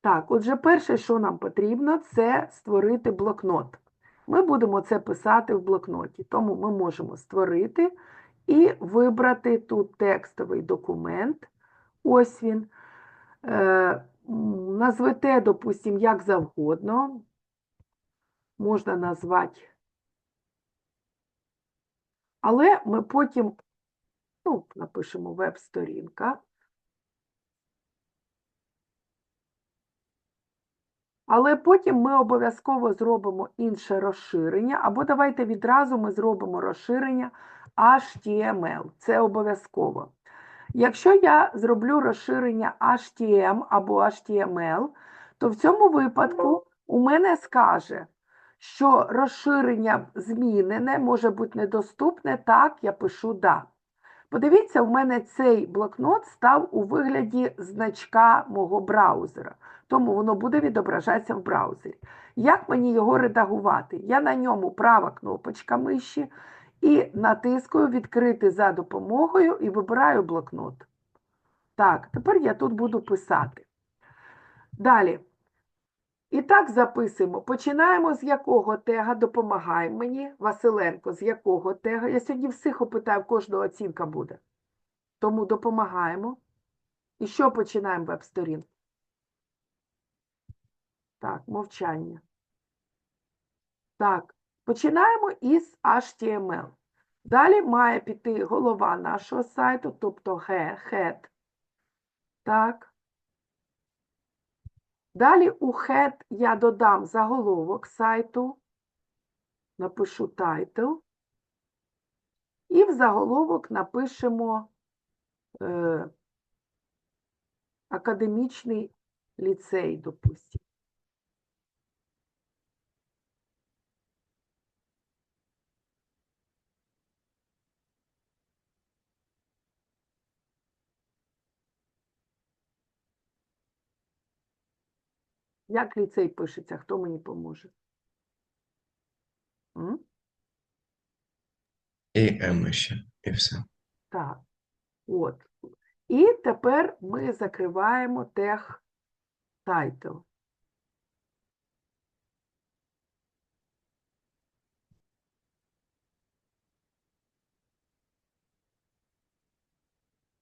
Так, отже, перше, що нам потрібно, це створити блокнот. Ми будемо це писати в блокноті, тому ми можемо створити і вибрати тут текстовий документ. Ось він. Е, назвете, допустимо, як завгодно. Можна назвати. Але ми потім, ну, напишемо веб-сторінка. Але потім ми обов'язково зробимо інше розширення, або давайте відразу ми зробимо розширення HTML. Це обов'язково. Якщо я зроблю розширення HTML або HTML, то в цьому випадку у мене скаже, що розширення змінене може бути недоступне, так, я пишу да. Подивіться, в мене цей блокнот став у вигляді значка мого браузера, тому воно буде відображатися в браузері. Як мені його редагувати? Я на ньому права кнопочка миші і натискаю відкрити за допомогою і вибираю блокнот. Так, тепер я тут буду писати. Далі. І так записуємо. Починаємо з якого тега, допомагай мені, Василенко, з якого тега. Я сьогодні всіх опитаю, кожного оцінка буде. Тому допомагаємо. І що починаємо веб-сторінку? Так, мовчання. Так, починаємо із HTML. Далі має піти голова нашого сайту, тобто he- head. Так. Далі у head я додам заголовок сайту, напишу title. І в заголовок напишемо е, академічний ліцей, допустимо. Як ліцей пишеться? Хто мені поможе? М? І М ще, і все. Так, от. І тепер ми закриваємо тег title.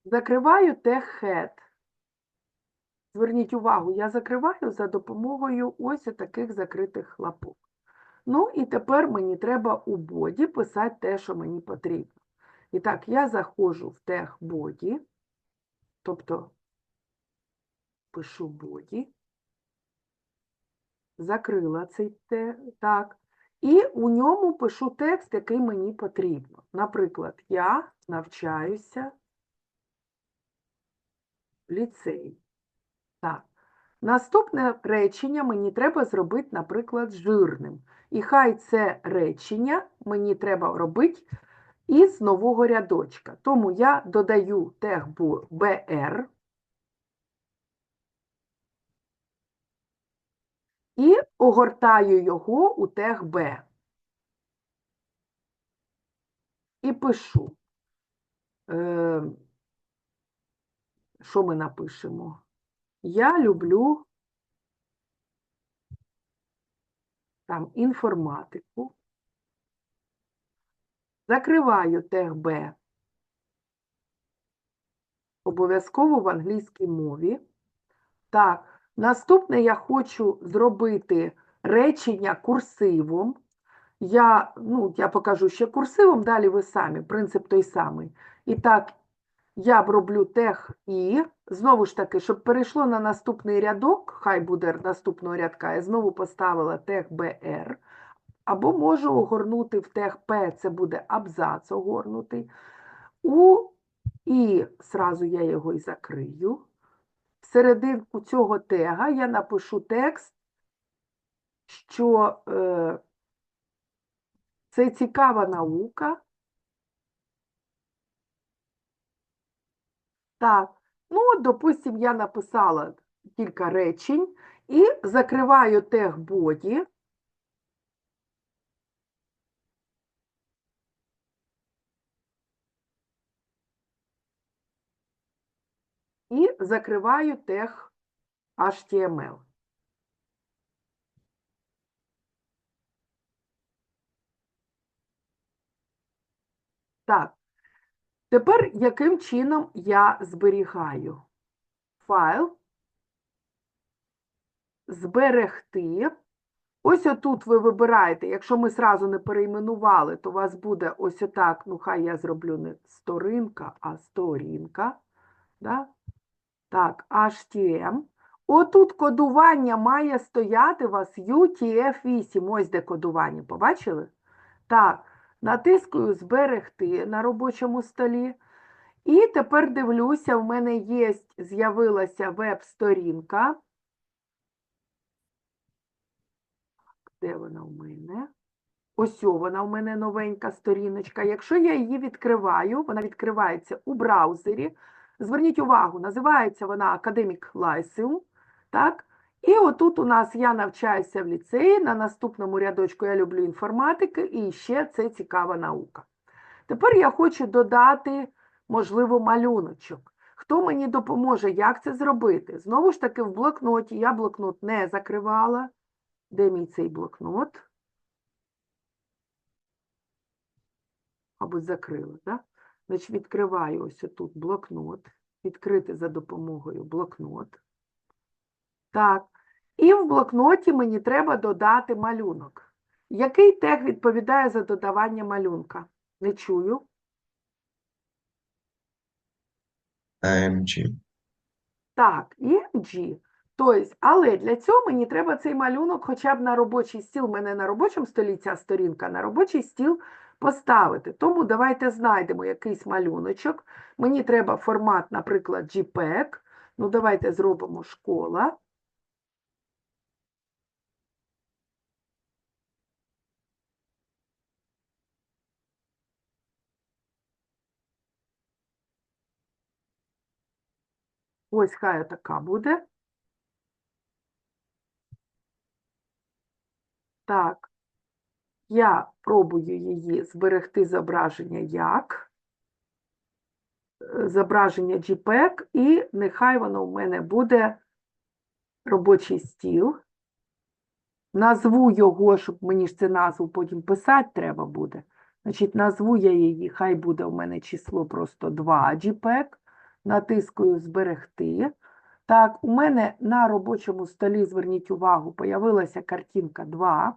Закриваю тег head. Зверніть увагу, я закриваю за допомогою ось таких закритих лапок. Ну і тепер мені треба у боді писати те, що мені потрібно. І так, я заходжу в тег боді, тобто пишу боді, закрила цей тег, так, і у ньому пишу текст, який мені потрібно. Наприклад, я навчаюся в ліцеї. Так. Наступне речення мені треба зробити, наприклад, жирним. І хай це речення мені треба робити із нового рядочка. Тому я додаю тег бу- BR і огортаю його у тег B. І пишу. Е, що ми напишемо? Я люблю там інформатику. Закриваю тег Б. Обов'язково в англійській мові. Так, наступне я хочу зробити речення курсивом. Я, ну, я покажу ще курсивом, далі ви самі, принцип той самий. І так, я б роблю тег І. Знову ж таки, щоб перейшло на наступний рядок, хай буде наступного рядка, я знову поставила тег БР. Або можу огорнути в тег П, це буде абзац огорнутий. У І сразу я його і закрию. В цього тега я напишу текст, що е, це цікава наука. Так, ну, допустим, я написала кілька речень і закриваю тег боді. І закриваю тег HTML. Так, Тепер яким чином я зберігаю? Файл. Зберегти. Ось отут ви вибираєте, якщо ми сразу не перейменували, то у вас буде ось отак, ну хай я зроблю не сторінка, а сторінка. Да? Так, HTM. Отут кодування має стояти у вас UTF-8. Ось де кодування. Побачили? Так, натискую зберегти на робочому столі. І тепер дивлюся, в мене є, з'явилася веб-сторінка. Де вона у мене? Ось вона у мене новенька сторіночка. Якщо я її відкриваю, вона відкривається у браузері. Зверніть увагу, називається вона Academic Lyceum. Так? І отут у нас я навчаюся в ліцеї. На наступному рядочку я люблю інформатики і ще це цікава наука. Тепер я хочу додати, можливо, малюночок. Хто мені допоможе, як це зробити? Знову ж таки, в блокноті я блокнот не закривала. Де мій цей блокнот? Мабуть, закрила, так? Значить, відкриваю ось тут блокнот. Відкрити за допомогою блокнот. Так. І в блокноті мені треба додати малюнок. Який тег відповідає за додавання малюнка? Не чую. AMG. Так, EMG. Тобто, але для цього мені треба цей малюнок хоча б на робочий стіл. У мене на робочому столі ця сторінка, на робочий стіл поставити. Тому давайте знайдемо якийсь малюночок. Мені треба формат, наприклад, JPEG. Ну, давайте зробимо школа. Ось хай така буде. Так, я пробую її зберегти зображення як е, зображення JPEG, і нехай воно у мене буде робочий стіл. Назву його, щоб мені ж це назву потім писати треба буде. Значить, назву я її, хай буде у мене число просто 2 JPEG. Натискую зберегти. Так, у мене на робочому столі, зверніть увагу, появилася картинка 2.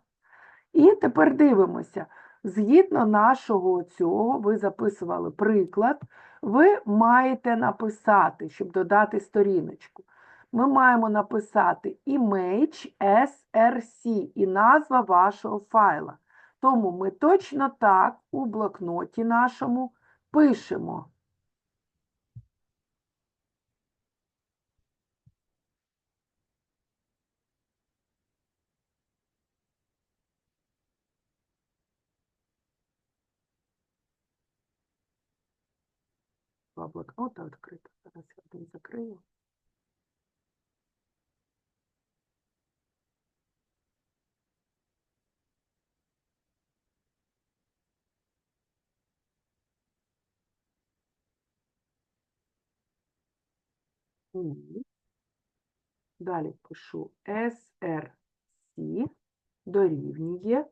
І тепер дивимося. Згідно нашого цього, ви записували приклад, ви маєте написати, щоб додати сторіночку. Ми маємо написати image src і назва вашого файла. Тому ми точно так у блокноті нашому пишемо. Блокнота відкрито. Зараз я один закрию. Далі пишу SRC дорівнює.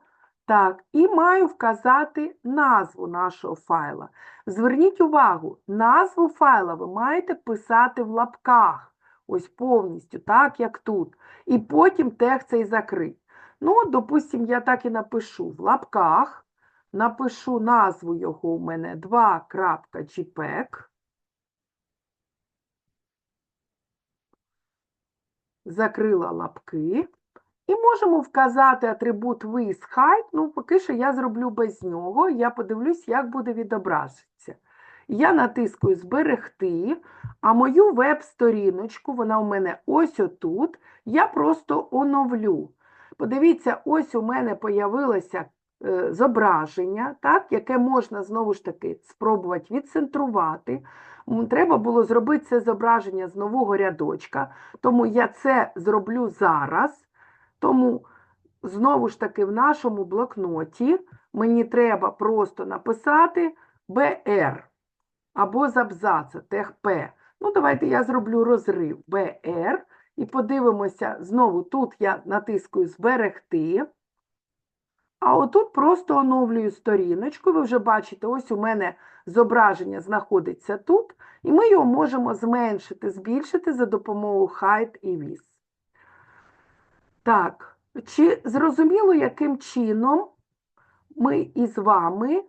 Так, і маю вказати назву нашого файла. Зверніть увагу, назву файла ви маєте писати в лапках, ось повністю, так як тут. І потім тег цей закрить. Ну, от, допустим, я так і напишу в лапках, напишу назву його у мене 2.jpg. Закрила лапки. І можемо вказати атрибут with height. Ну, поки що я зроблю без нього. Я подивлюсь, як буде відображатися. Я натискую зберегти, а мою веб-сторіночку, вона у мене ось отут, я просто оновлю. Подивіться, ось у мене появилося е, зображення, так, яке можна знову ж таки спробувати відцентрувати. Треба було зробити це зображення з нового рядочка, тому я це зроблю зараз. Тому, знову ж таки, в нашому блокноті мені треба просто написати BR або з абзаца, тег П. Ну, давайте я зроблю розрив BR і подивимося, знову тут я натискую зберегти. А отут просто оновлюю сторіночку. Ви вже бачите, ось у мене зображення знаходиться тут, і ми його можемо зменшити, збільшити за допомогою Height і Width. Так, чи зрозуміло, яким чином ми із вами